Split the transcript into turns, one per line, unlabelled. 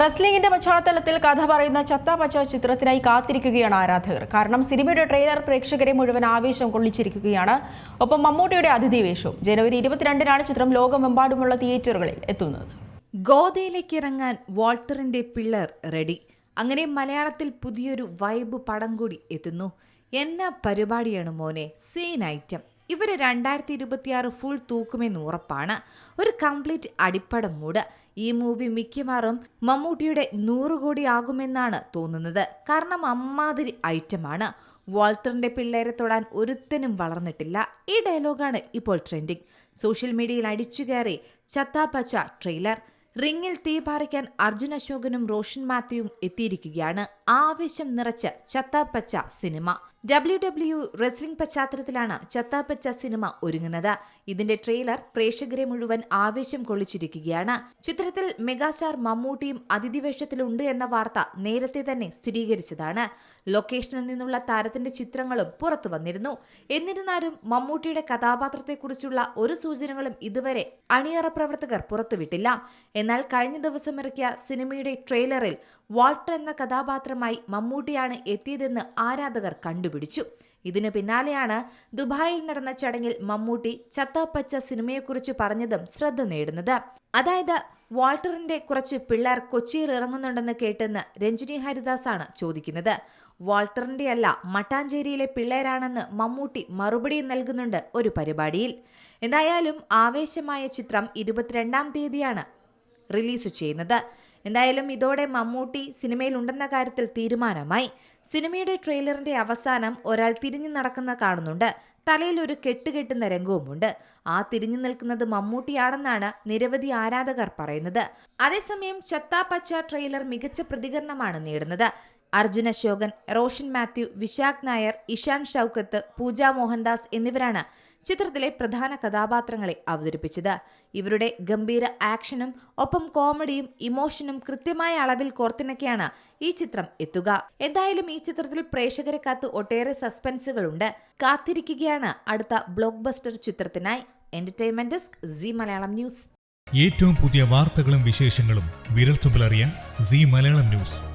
റസ്ലിംഗിന്റെ പശ്ചാത്തലത്തിൽ കഥ പറയുന്ന ചത്ത പച്ച ചിത്രത്തിനായി കാത്തിരിക്കുകയാണ് ആരാധകർ. കാരണം സിനിമയുടെ ട്രെയിലർ പ്രേക്ഷകരെ മുഴുവൻ ആവേശം കൊള്ളിച്ചിരിക്കുകയാണ്. ഒപ്പം മമ്മൂട്ടിയുടെ അതിഥി വേഷവും ജനുവരി ഇരുപത്തിരണ്ടിനാണ് ചിത്രം ലോകമെമ്പാടുമുള്ള തിയേറ്ററുകളിൽ എത്തുന്നത്.
ഗോദയിലേക്ക് ഇറങ്ങാൻ വാൾട്ടറിന്റെ പിള്ളർ റെഡി. അങ്ങനെ മലയാളത്തിൽ പുതിയൊരു വൈബ് പടം കൂടി എത്തുന്നു. എന്ന പരിപാടിയാണ് മോനെ? Scene item. ഇവർ രണ്ടായിരത്തി ഇരുപത്തിയാറ് ഫുൾ തൂക്കുമെന്ന് ഉറപ്പാണ്. ഒരു കംപ്ലീറ്റ് അടിപ്പടം മൂഡ് ഈ മൂവി മിക്കവാറും മമ്മൂട്ടിയുടെ നൂറ് കോടി ആകുമെന്നാണ് തോന്നുന്നത്. കാരണം അമ്മാതിരി ഐറ്റമാണ്. വാൾട്ടറിന്റെ പിള്ളേരെ തൊടാൻ ഒരുത്തനും വളർന്നിട്ടില്ല. ഈ ഡയലോഗാണ് ഇപ്പോൾ ട്രെൻഡിങ് സോഷ്യൽ മീഡിയയിൽ അടിച്ചു കയറി ചത്താപ്പച്ച ട്രെയിലർ റിങ്ങിൽ തീ പാറിക്കാൻ അർജുൻ അശോകനും റോഷൻ മാത്യുവും എത്തിയിരിക്കുകയാണ്. ആവേശം നിറച്ച Chathapacha cinema W W wrestling പശ്ചാത്തലത്തിലാണ് ചത്താപ്പച്ച സിനിമ ഒരുങ്ങുന്നത്. ഇതിന്റെ ട്രെയിലർ പ്രേക്ഷകരെ മുഴുവൻ ആവേശം കൊള്ളിച്ചിരിക്കുകയാണ്. ചിത്രത്തിൽ മെഗാസ്റ്റാർ മമ്മൂട്ടിയും അതിഥി വേഷത്തിലുണ്ട് എന്ന വാർത്ത നേരത്തെ തന്നെ സ്ഥിരീകരിച്ചതാണ്. ലൊക്കേഷനിൽ നിന്നുള്ള താരത്തിന്റെ ചിത്രങ്ങളും പുറത്തു വന്നിരുന്നു. എന്നിരുന്നാലും മമ്മൂട്ടിയുടെ കഥാപാത്രത്തെക്കുറിച്ചുള്ള ഒരു സൂചനകളും ഇതുവരെ അണിയറ പ്രവർത്തകർ പുറത്തുവിട്ടില്ല. എന്നാൽ കഴിഞ്ഞ ദിവസം ഇറക്കിയ സിനിമയുടെ ട്രെയിലറിൽ വാൾട്ടർ എന്ന കഥാപാത്രമായി മമ്മൂട്ടിയാണ് എത്തിയതെന്ന് ആരാധകർ കണ്ടുപിടിച്ചു. ഇതിനു പിന്നാലെയാണ് ദുബായിൽ നടന്ന ചടങ്ങിൽ മമ്മൂട്ടി ചത്താപ്പച്ച സിനിമയെക്കുറിച്ച് പറഞ്ഞതും ശ്രദ്ധ നേടുന്നത്. അതായത് വാൾട്ടറിന്റെ കുറച്ച് പിള്ളേർ കൊച്ചിയിൽ ഇറങ്ങുന്നുണ്ടെന്ന് കേട്ടെന്ന് രഞ്ജിനി ഹരിദാസ് ആണ് ചോദിക്കുന്നത്. വാൾട്ടറിന്റെ അല്ല മട്ടാഞ്ചേരിയിലെ പിള്ളേരാണെന്ന് മമ്മൂട്ടി മറുപടി നൽകുന്നുണ്ട് ഒരു പരിപാടിയിൽ. എന്തായാലും ആവേശമായ ചിത്രം ഇരുപത്തിരണ്ടാം തീയതിയാണ് റിലീസ് ചെയ്യുന്നത്. എന്തായാലും ഇതോടെ മമ്മൂട്ടി സിനിമയിലുണ്ടെന്ന കാര്യത്തിൽ തീരുമാനമായി. സിനിമയുടെ ട്രെയിലറിന്റെ അവസാനം ഒരാൾ തിരിഞ്ഞു നടക്കുന്ന കാണുന്നുണ്ട്. തലയിൽ ഒരു കെട്ടുകെട്ടുന്ന രംഗവുമുണ്ട്. ആ തിരിഞ്ഞു നിൽക്കുന്നത് മമ്മൂട്ടിയാണെന്നാണ് നിരവധി ആരാധകർ പറയുന്നത്. അതേസമയം ചത്താ പച്ച ട്രെയിലർ മികച്ച പ്രതികരണമാണ് നേടുന്നത്. അർജുൻ അശോകൻ റോഷൻ മാത്യു വിശാഖ് നായർ ഇഷാൻ ഷൗക്കത്ത് പൂജ മോഹൻദാസ് എന്നിവരാണ് ചിത്രത്തിലെ പ്രധാന കഥാപാത്രങ്ങളെ അവതരിപ്പിച്ചത്. ഇവരുടെ ഗംഭീര ആക്ഷനും ഒപ്പം കോമഡിയും ഇമോഷനും കൃത്യമായ അളവിൽ കോർത്തിണക്കിയാണ് ഈ ചിത്രം എത്തുക. എന്തായാലും ഈ ചിത്രത്തിൽ പ്രേക്ഷകരെ കാത്ത് ഒട്ടേറെ സസ്പെൻസുകളുണ്ട് കാത്തിരിക്കുകയാണ് അടുത്ത ബ്ലോക്ക് ബസ്റ്റർ ചിത്രത്തിനായി. Entertainment desk Zee Malayalam news.
ഏറ്റവും പുതിയ വാർത്തകളും വിശേഷങ്ങളും വിരൽത്തുമ്പിലറിയാൻ സി മലയാളം ന്യൂസ്.